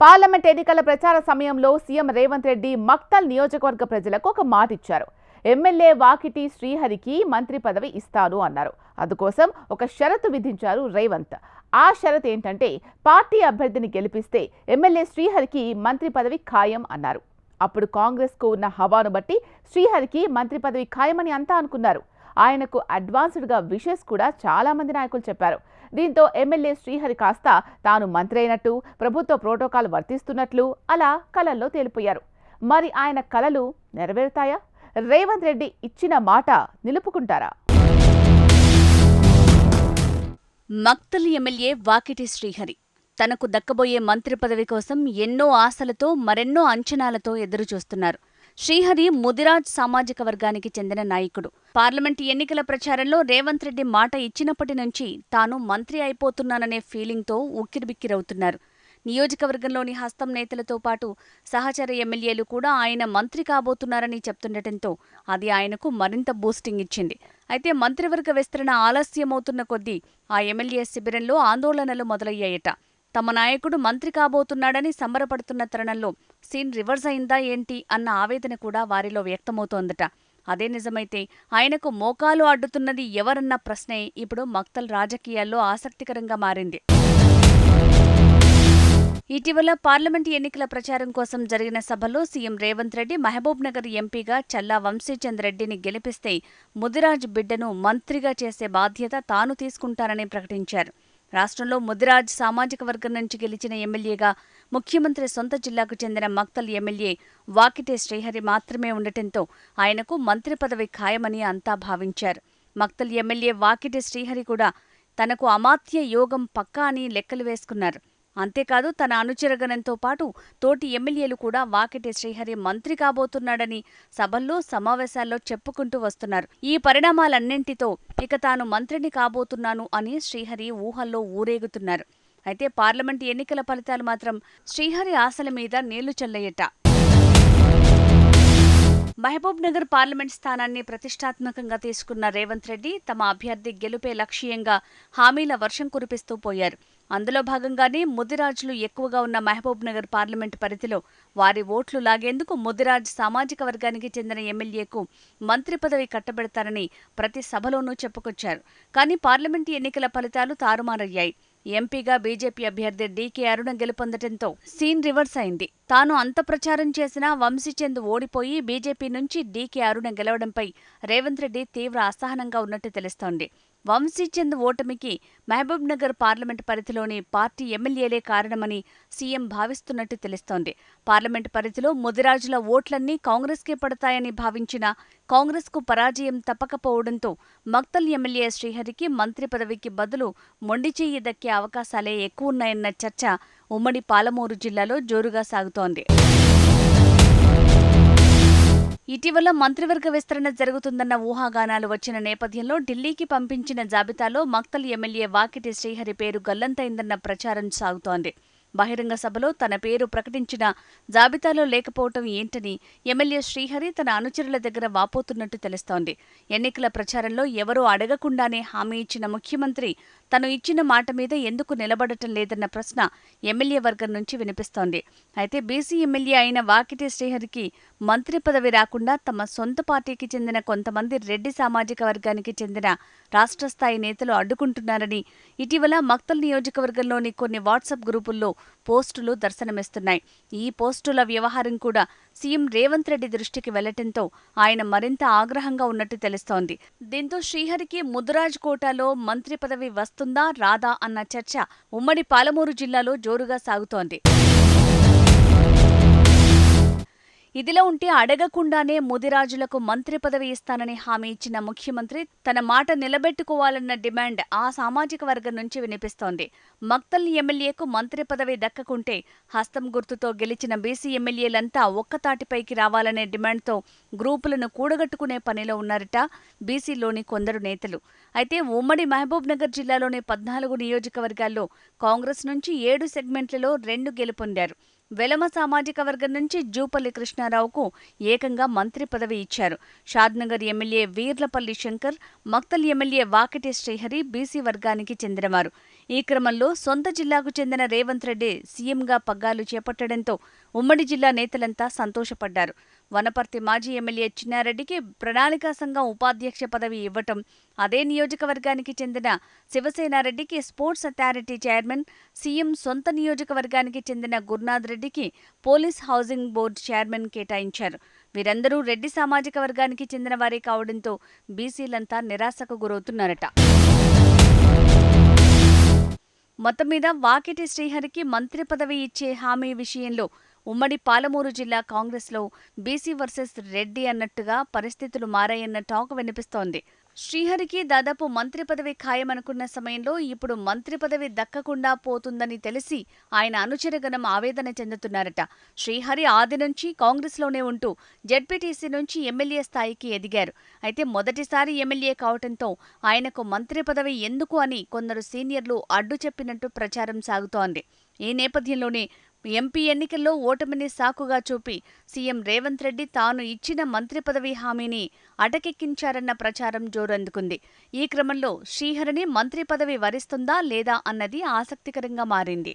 Parliament ఎన్నికల ప్రచార సమయంలో సీఎం రేవంత్ రెడ్డి మక్తల్ నియోజకవర్గ ప్రజలకు ఒక మాట ఇచ్చారు. ఎమ్మెల్యే వాకిటి శ్రీహరికి మంత్రి పదవి ఇస్తాను అన్నారు. అందుకోసం ఒక షరతు విధించారు రేవంత్. ఆ షరతు ఏంటంటే పార్టీ అభ్యర్థిని గెలిపిస్తే ఎమ్మెల్యే శ్రీహరికి మంత్రి పదవి ఖాయం అన్నారు. అప్పుడు కాంగ్రెస్కు ఉన్న హవాను బట్టి శ్రీహరికి మంత్రి పదవి ఖాయమని అంతా అనుకున్నారు. ఆయనకు అడ్వాన్స్డ్గా విషెస్ కూడా చాలామంది నాయకులు చెప్పారు. దీంతో ఎమ్మెల్యే శ్రీహరి కాస్త తాను మంత్రి అయినట్టు ప్రభుత్వ ప్రోటోకాల్ వర్తిస్తున్నట్లు అలా కలల్లో తేలిపోయారు. మరి ఆయన కలలు నెరవేరుతాయా? రేవంత్ రెడ్డి ఇచ్చిన మాట నిలుపుకుంటారా? మక్తల్ ఎమ్మెల్యే వాకిటి శ్రీహరి తనకు దక్కబోయే మంత్రి పదవి కోసం ఎన్నో ఆశలతో మరెన్నో అంచనాలతో ఎదురుచూస్తున్నారు. శ్రీహరి ముదిరాజ్ సామాజిక వర్గానికి చెందిన నాయకుడు. పార్లమెంట్ ఎన్నికల ప్రచారంలో రేవంత్ రెడ్డి మాట ఇచ్చినప్పటి నుంచి తాను మంత్రి అయిపోతున్నాననే ఫీలింగ్తో ఉక్కిరిబిక్కిరవుతున్నారు. నియోజకవర్గంలోని హస్తం నేతలతో పాటు సహచర ఎమ్మెల్యేలు కూడా ఆయన మంత్రి కాబోతున్నారని చెప్తుండటంతో అది ఆయనకు మరింత బూస్టింగ్ ఇచ్చింది. అయితే మంత్రివర్గ విస్తరణ ఆలస్యమవుతున్న కొద్దీ ఆ ఎమ్మెల్యే శిబిరంలో ఆందోళనలు మొదలయ్యాయట. తమ నాయకుడు మంత్రి కాబోతున్నాడని సంబరపడుతున్న తరుణంలో సీన్ రివర్స్ అయిందా ఏంటి అన్న ఆవేదన కూడా వారిలో వ్యక్తమవుతోందట. అదే నిజమైతే ఆయనకు మోకాలు అడ్డుతున్నది ఎవరన్న ప్రశ్నే ఇప్పుడు మక్తల్ రాజకీయాల్లో ఆసక్తికరంగా మారింది. ఇటీవల పార్లమెంట్ ఎన్నికల ప్రచారం కోసం జరిగిన సభలో సీఎం రేవంత్ రెడ్డి మహబూబ్ నగర్ ఎంపీగా చల్లా వంశీచంద్ రెడ్డిని గెలిపిస్తే ముదిరాజ్ బిడ్డను మంత్రిగా చేసే బాధ్యత తాను తీసుకుంటానని ప్రకటించారు. రాష్ట్రంలో ముదిరాజ్ సామాజిక వర్గం నుంచి గెలిచిన ఎమ్మెల్యేగా ముఖ్యమంత్రి సొంత జిల్లాకు చెందిన మక్తల్ ఎమ్మెల్యే వాకిటే శ్రీహరి మాత్రమే ఉండటంతో ఆయనకు మంత్రి పదవి ఖాయమని అంతా భావించారు. మక్తల్ ఎమ్మెల్యే వాకిటే శ్రీహరి కూడా తనకు అమాత్య యోగం పక్కా అని లెక్కలు వేసుకున్నారు. అంతేకాదు తన అనుచరగణంతో పాటు తోటి ఎమ్మెల్యేలు కూడా వాకిటి శ్రీహరి మంత్రి కాబోతున్నాడని సభల్లో సమావేశాల్లో చెప్పుకుంటూ వస్తున్నారు. ఈ పరిణామాలన్నింటితో ఇక తాను మంత్రిని కాబోతున్నాను అని శ్రీహరి ఊహల్లో ఊరేగుతున్నారు. అయితే పార్లమెంట్ ఎన్నికల ఫలితాలు మాత్రం శ్రీహరి ఆశల మీద నీళ్ళు చల్లయ్యట మహబూబ్ నగర్ పార్లమెంట్ స్థానాన్ని ప్రతిష్టాత్మకంగా తీసుకున్న రేవంత్ రెడ్డి తమ అభ్యర్థి గెలుపే లక్ష్యంగా హామీల వర్షం కురిపిస్తూ పోయారు. అందులో భాగంగానే ముదిరాజులు ఎక్కువగా ఉన్న మహబూబ్ నగర్ పార్లమెంట్ పరిధిలో వారి ఓట్లు లాగేందుకు ముదిరాజ్ సామాజిక వర్గానికి చెందిన ఎమ్మెల్యేకు మంత్రి పదవి కట్టబెడతారని ప్రతి సభలోనూ చెప్పుకొచ్చారు. కానీ పార్లమెంటు ఎన్నికల ఫలితాలు తారుమారయ్యాయి. ఎంపీగా బీజేపీ అభ్యర్థి డీకే అరుణ గెలుపొందటంతో సీన్ రివర్స్ అయింది. తాను అంత ప్రచారం చేసినా వంశీచంద్ ఓడిపోయి బీజేపీ నుంచి డీకే అరుణ గెలవడంపై రేవంత్ రెడ్డి తీవ్ర అసహనంగా ఉన్నట్టు తెలుస్తోంది. వంశీచంద్ ఓటమికి మహబూబ్ నగర్ పార్లమెంట్ పరిధిలోని పార్టీ ఎమ్మెల్యేలే కారణమని సీఎం భావిస్తున్నట్టు తెలుస్తోంది. పార్లమెంట్ పరిధిలో ముదిరాజుల ఓట్లన్నీ కాంగ్రెస్కే పడతాయని భావించిన కాంగ్రెస్కు పరాజయం తప్పకపోవడంతో మక్తల్ ఎమ్మెల్యే శ్రీహరికి మంత్రి పదవికి బదులు మొండిచేయి దక్కే అవకాశాలే ఎక్కువున్నాయన్న చర్చ ఉమ్మడి పాలమూరు జిల్లాలో జోరుగా సాగుతోంది. ఇటీవల మంత్రివర్గ విస్తరణ జరుగుతుందన్న ఊహాగానాలు వచ్చిన నేపథ్యంలో ఢిల్లీకి పంపించిన జాబితాలో మక్తల్ ఎమ్మెల్యే వాకిటి శ్రీహరి పేరు గల్లంతైందన్న ప్రచారం సాగుతోంది. బహిరంగ సభలో తన పేరు ప్రకటించిన జాబితాలో లేకపోవటం ఏంటని ఎమ్మెల్యే శ్రీహరి తన అనుచరుల దగ్గర వాపోతున్నట్టు తెలుస్తోంది. ఎన్నికల ప్రచారంలో ఎవరూ అడగకుండానే హామీ ఇచ్చిన ముఖ్యమంత్రి తను ఇచ్చిన మాట మీద ఎందుకు నిలబడటం లేదన్న ప్రశ్న ఎమ్మెల్యే వర్గం నుంచి వినిపిస్తోంది. అయితే బీసీ ఎమ్మెల్యే అయిన వాకిటి శ్రీహరికి మంత్రి పదవి రాకుండా తమ సొంత పార్టీకి చెందిన కొంతమంది రెడ్డి సామాజిక వర్గానికి చెందిన రాష్ట్ర స్థాయి నేతలు అడ్డుకుంటున్నారని ఇటీవల మక్తల్ నియోజకవర్గంలోని కొన్ని వాట్సాప్ గ్రూపుల్లో పోస్టులు దర్శనమిస్తున్నాయి. ఈ పోస్టుల వ్యవహారం కూడా సీఎం రేవంత్ రెడ్డి దృష్టికి వెళ్ళటంతో ఆయన మరింత ఆగ్రహంగా ఉన్నట్టు తెలుస్తోంది. దీంతో శ్రీహరికి ముదురాజ్ కోటాలో మంత్రి పదవి వస్తుందా రాదా అన్న చర్చ ఉమ్మడి పాలమూరు జిల్లాలో జోరుగా సాగుతోంది. ఇదిలా ఉంటే అడగకుండానే ముదిరాజులకు మంత్రి పదవి ఇస్తానని హామీ ఇచ్చిన ముఖ్యమంత్రి తన మాట నిలబెట్టుకోవాలన్న డిమాండ్ ఆ సామాజిక వర్గం నుంచి వినిపిస్తోంది. మక్తల్ ఎమ్మెల్యేకు మంత్రి పదవి దక్కకుంటే హస్తం గుర్తుతో గెలిచిన బీసీ ఎమ్మెల్యేలంతా ఒక్కతాటిపైకి రావాలనే డిమాండ్తో గ్రూపులను కూడగట్టుకునే పనిలో ఉన్నారట బీసీలోని కొందరు నేతలు. అయితే ఉమ్మడి మహబూబ్ నగర్ జిల్లాలోని పద్నాలుగు నియోజకవర్గాల్లో కాంగ్రెస్ నుంచి ఏడు సెగ్మెంట్లలో రెండు గెలుపొందారు. వెలమ సామాజిక వర్గం నుంచి జూపల్లి కృష్ణారావుకు ఏకంగా మంత్రి పదవి ఇచ్చారు. Shadnagar MLA Veerlapally Shankar Makthal MLA Vakiti Srihari BC వర్గానికి చెందినవారు. ఈ క్రమంలో సొంత జిల్లాకు చెందిన రేవంత్ రెడ్డి సీఎంగా పగ్గాలు చేపట్టడంతో ఉమ్మడి జిల్లా నేతలంతా సంతోషపడ్డారు. వనపర్తి మాజీ ఎమ్మెల్యే చిన్నారెడ్డికి ప్రణాళికా సంఘం ఉపాధ్యక్ష పదవి ఇవ్వటం అదే నియోజకవర్గానికి చెందిన శివసేనారెడ్డికి స్పోర్ట్స్ అథారిటీ చైర్మన్ సీఎం సొంత నియోజకవర్గానికి చెందిన గురునాథ్ రెడ్డికి పోలీస్ హౌసింగ్ బోర్డు చైర్మన్ కేటాయించారు. వీరందరూ రెడ్డి సామాజిక వర్గానికి చెందిన వారే కావడంతో బీసీలంతా నిరాశకు గురవుతున్నారట. మొత్తం మీద వాకిటి శ్రీహరికి మంత్రి పదవి ఇచ్చే హామీ విషయంలో ఉమ్మడి పాలమూరు జిల్లా కాంగ్రెస్లో బీసీ వర్సెస్ రెడ్డి అన్నట్టుగా పరిస్థితులు మారాయన్న టాక్ వినిపిస్తోంది. శ్రీహరికి దాదాపు మంత్రి పదవి ఖాయమనుకున్న సమయంలో ఇప్పుడు మంత్రి పదవి దక్కకుండా పోతుందని తెలిసి ఆయన అనుచరగణం ఆవేదన చెందుతున్నారట. శ్రీహరి ఆది నుంచి కాంగ్రెస్లోనే ఉంటూ జడ్పీటీసీ నుంచి ఎమ్మెల్యే స్థాయికి ఎదిగారు. అయితే మొదటిసారి ఎమ్మెల్యే కావటంతో ఆయనకు మంత్రి పదవి ఎందుకు అని కొందరు సీనియర్లు అడ్డు చెప్పినట్టు ప్రచారం సాగుతోంది. ఈ నేపథ్యంలోనే ఎంపీ ఎన్నికల్లో ఓటమిని సాకుగా చూపి సీఎం రేవంత్ రెడ్డి తాను ఇచ్చిన మంత్రి పదవి హామీని అటకెక్కించారన్న ప్రచారం జోరందుకుంది. ఈ క్రమంలో శ్రీహరిని మంత్రి పదవి వరిస్తుందా లేదా అన్నది ఆసక్తికరంగా మారింది.